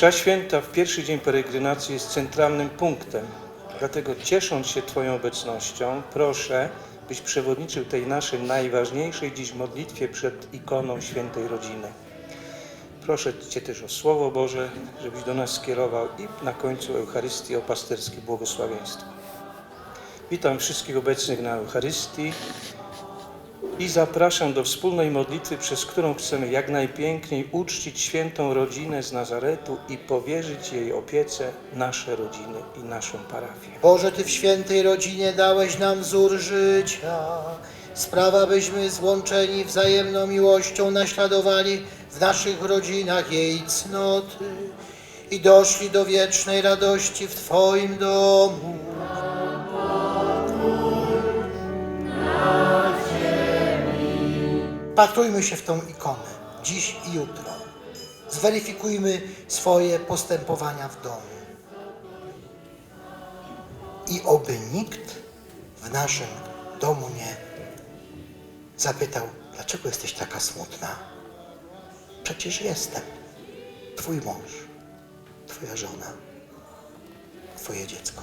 Msza święta w pierwszy dzień peregrinacji jest centralnym punktem. Dlatego ciesząc się Twoją obecnością, proszę, byś przewodniczył tej naszej najważniejszej dziś modlitwie przed ikoną świętej rodziny. Proszę Cię też o Słowo Boże, żebyś do nas skierował i na końcu Eucharystii o pasterskie błogosławieństwo. Witam wszystkich obecnych na Eucharystii i zapraszam do wspólnej modlitwy, przez którą chcemy jak najpiękniej uczcić świętą rodzinę z Nazaretu i powierzyć jej opiece nasze rodziny i naszą parafię. Boże, Ty w świętej rodzinie dałeś nam wzór życia. Sprawa, byśmy złączeni wzajemną miłością naśladowali w naszych rodzinach jej cnoty i doszli do wiecznej radości w Twoim domu. Patrujmy się w tą ikonę, dziś i jutro. Zweryfikujmy swoje postępowania w domu. I oby nikt w naszym domu nie zapytał, dlaczego jesteś taka smutna? Przecież jestem. Twój mąż, Twoja żona, Twoje dziecko.